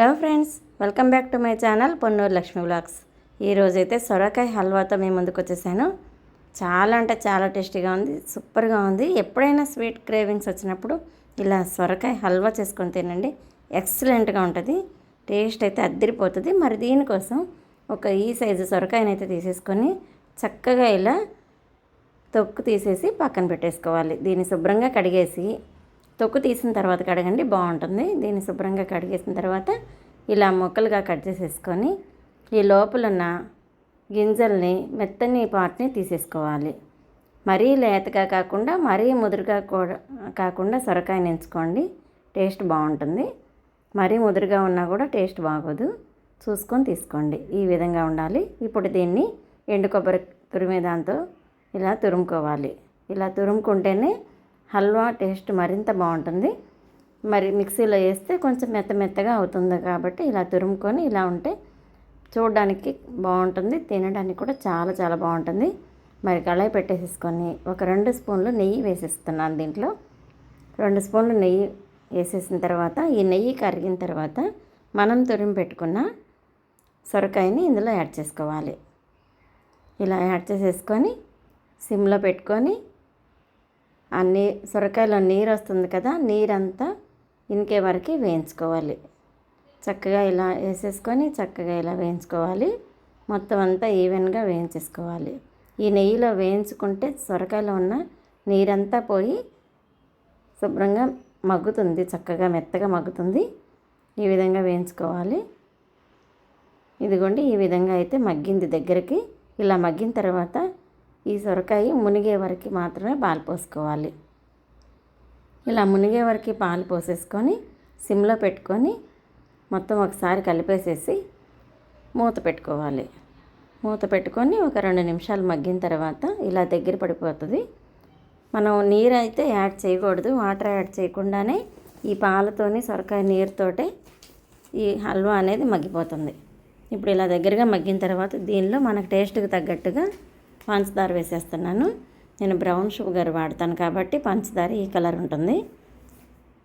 Hello friends welcome back to my channel Ponnuru Lakshmi blogs ఈరోజైతే సొరకాయ హల్వాతో మేము ముందుకు వచ్చేసాను. చాలా అంటే చాలా టేస్టీగా ఉంది సూపర్గా ఉంది. ఎప్పుడైనా స్వీట్ క్రేవింగ్స్ వచ్చినప్పుడు ఇలా సొరకాయ హల్వా చేసుకొని తినండి. ఎక్సలెంట్గా ఉంటుంది. టేస్ట్ అయితే అద్దరిపోతుంది. మరి దీనికోసం ఒక ఈ సైజు సొరకాయనైతే తీసేసుకొని చక్కగా ఇలా తొక్కు తీసేసి పక్కన పెట్టేసుకోవాలి. దీన్ని శుభ్రంగా కడిగేసి తొక్కు తీసిన తర్వాత కడగండి బాగుంటుంది. దీన్ని శుభ్రంగా కడిగేసిన తర్వాత ఇలా ముక్కలుగా కట్ చేసేసుకొని ఈ లోపలన్న గింజల్ని మెత్తని పార్ట్ని తీసేసుకోవాలి. మరీ లేతగా కాకుండా మరీ ముదురుగా కూడా కాకుండా సొరకాయని ఎంచుకోండి టేస్ట్ బాగుంటుంది. మరీ ముదురుగా ఉన్నా కూడా టేస్ట్ బాగోదు. చూసుకొని తీసుకోండి ఈ విధంగా ఉండాలి. ఇప్పుడు దీన్ని ఎండు కొబ్బరి తురిమే దాంతో ఇలా తురుముకోవాలి. ఇలా తురుముకుంటేనే హల్వా టేస్ట్ మరింత బాగుంటుంది. మరి మిక్సీలో వేస్తే కొంచెం మెత్త మెత్తగా అవుతుంది కాబట్టి ఇలా తురుముకొని ఇలా ఉంటే చూడడానికి బాగుంటుంది తినడానికి కూడా చాలా చాలా బాగుంటుంది. మరి కళాయి పెట్టేసేసుకొని ఒక రెండు స్పూన్లు నెయ్యి వేసేస్తున్నాను దీంట్లో. రెండు స్పూన్లు నెయ్యి వేసేసిన తర్వాత ఈ నెయ్యి కరిగిన తర్వాత మనం తురిమి పెట్టుకున్న సొరకాయని ఇందులో యాడ్ చేసుకోవాలి. ఇలా యాడ్ చేసేసుకొని సిమ్లో పెట్టుకొని ఆ నీ సొరకాయలో నీరు వస్తుంది కదా నీరంతా ఇంకే వరకు వేయించుకోవాలి. చక్కగా ఇలా వేసేసుకొని చక్కగా ఇలా వేయించుకోవాలి. మొత్తం అంతా ఈవెన్గా వేయించేసుకోవాలి. ఈ నెయ్యిలో వేయించుకుంటే సొరకాయలో ఉన్న నీరంతా పోయి శుభ్రంగా మగ్గుతుంది చక్కగా మెత్తగా మగ్గుతుంది. ఈ విధంగా వేయించుకోవాలి. ఇదిగోండి ఈ విధంగా అయితే మగ్గింది దగ్గరికి. ఇలా మగ్గిన తర్వాత ఈ సొరకాయ మునిగే వరకు మాత్రమే పాలు పోసుకోవాలి. ఇలా మునిగే వరకు పాలు పోసేసుకొని సిమ్లో పెట్టుకొని మొత్తం ఒకసారి కలిపేసేసి మూత పెట్టుకోవాలి. మూత పెట్టుకొని ఒక రెండు నిమిషాలు మగ్గిన తర్వాత ఇలా దగ్గర పడిపోతుంది. మనం నీరు అయితే యాడ్ చేయకూడదు. వాటర్ యాడ్ చేయకుండానే ఈ పాలతోని సొరకాయ నీరుతోటే ఈ హల్వా అనేది మగ్గిపోతుంది. ఇప్పుడు ఇలా దగ్గరగా మగ్గిన తర్వాత దీనిలో మనకు టేస్ట్కి తగ్గట్టుగా పంచదార వేసేస్తున్నాను. నేను బ్రౌన్ షుగర్ వాడతాను కాబట్టి పంచదార ఈ కలర్ ఉంటుంది.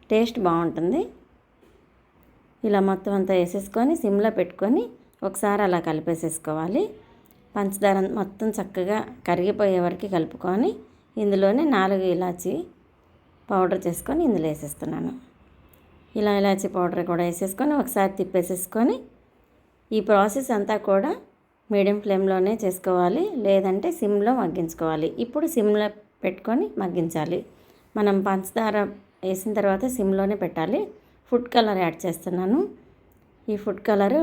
టేస్ట్ బాగుంటుంది. ఇలా మొత్తం అంతా వేసేసుకొని సిమ్లో పెట్టుకొని ఒకసారి అలా కలిపేసేసుకోవాలి. పంచదార మొత్తం చక్కగా కరిగిపోయే వరకు కలుపుకొని ఇందులోనే నాలుగు ఇలాచి పౌడర్ చేసుకొని ఇందులో వేసేస్తున్నాను. ఇలా ఇలాచి పౌడర్ కూడా వేసేసుకొని ఒకసారి తిప్పేసేసుకొని ఈ ప్రాసెస్ అంతా కూడా మీడియం ఫ్లేమ్లోనే చేసుకోవాలి లేదంటే సిమ్లో మగ్గించుకోవాలి. ఇప్పుడు సిమ్లో పెట్టుకొని మగ్గించాలి. మనం పంచదార వేసిన తర్వాత సిమ్లోనే పెట్టాలి. ఫుడ్ కలర్ యాడ్ చేస్తున్నాను. ఈ ఫుడ్ కలరు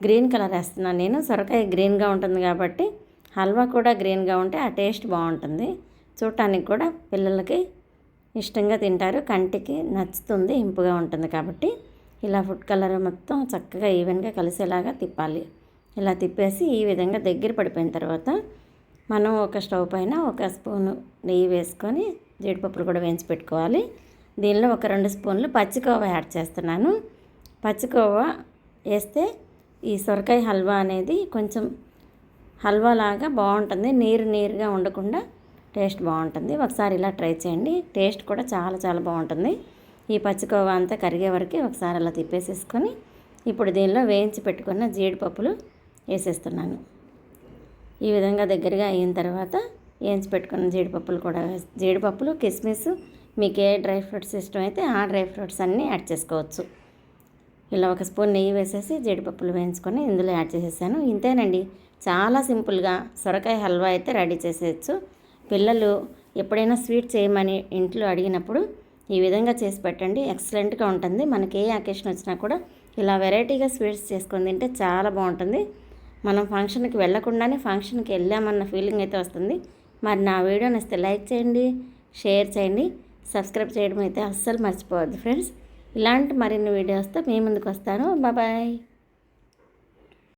గ్రీన్ కలర్ వేస్తున్నాను నేను. సొరకాయ గ్రీన్గా ఉంటుంది కాబట్టి హల్వా కూడా గ్రీన్గా ఉంటే ఆ టేస్ట్ బాగుంటుంది. చూడటానికి కూడా పిల్లలకి ఇష్టంగా తింటారు. కంటికి నచ్చుతుంది ఇంపుగా ఉంటుంది కాబట్టి ఇలా ఫుడ్ కలర్ మొత్తం చక్కగా ఈవెన్గా కలిసేలాగా తిప్పాలి. ఇలా తిప్పేసి ఈ విధంగా దగ్గర పడిపోయిన తర్వాత మనం ఒక స్టవ్ పైన ఒక స్పూను నెయ్యి వేసుకొని జీడిపప్పులు కూడా వేయించి పెట్టుకోవాలి. దీనిలో ఒక రెండు స్పూన్లు పచ్చికోవా యాడ్ చేస్తున్నాను. పచ్చికోవా వేస్తే ఈ సొరకాయ హల్వా అనేది కొంచెం హల్వా లాగా బాగుంటుంది. నీరు నీరుగా ఉండకుండా టేస్ట్ బాగుంటుంది. ఒకసారి ఇలా ట్రై చేయండి. టేస్ట్ కూడా చాలా చాలా బాగుంటుంది. ఈ పచ్చికోవా అంతా కరిగే వరకు ఒకసారి అలా తిప్పేసేసుకొని ఇప్పుడు దీనిలో వేయించి పెట్టుకున్న జీడిపప్పులు వేసేస్తున్నాను. ఈ విధంగా దగ్గరగా అయిన తర్వాత వేయించి పెట్టుకున్న జీడిపప్పులు కూడా జీడిపప్పులు కిస్మిస్ మీకు ఏ డ్రై ఫ్రూట్స్ ఇష్టం అయితే ఆ డ్రై ఫ్రూట్స్ అన్నీ యాడ్ చేసుకోవచ్చు. ఇలా ఒక స్పూన్ నెయ్యి వేసేసి జీడిపప్పులు వేయించుకొని ఇందులో యాడ్ చేసేసాను. ఇంతేనండి. చాలా సింపుల్గా సొరకాయ హల్వా అయితే రెడీ చేసేయచ్చు. పిల్లలు ఎప్పుడైనా స్వీట్ చేయమని ఇంట్లో అడిగినప్పుడు ఈ విధంగా చేసి పెట్టండి. ఎక్సలెంట్గా ఉంటుంది. మనకి ఏ అకేషన్ వచ్చినా కూడా ఇలా వెరైటీగా స్వీట్స్ చేసుకొని తింటే చాలా బాగుంటుంది. మనం ఫంక్షన్కి వెళ్ళకుండానే ఫంక్షన్కి వెళ్ళామన్న ఫీలింగ్ అయితే వస్తుంది. మరి నా వీడియో నచ్చితే లైక్ చేయండి షేర్ చేయండి. సబ్స్క్రైబ్ చేయడం అయితే అస్సలు మర్చిపోవద్దు ఫ్రెండ్స్. ఇలాంటి మరిన్ని వీడియోస్తో మీ ముందుకు వస్తాను. బాయ్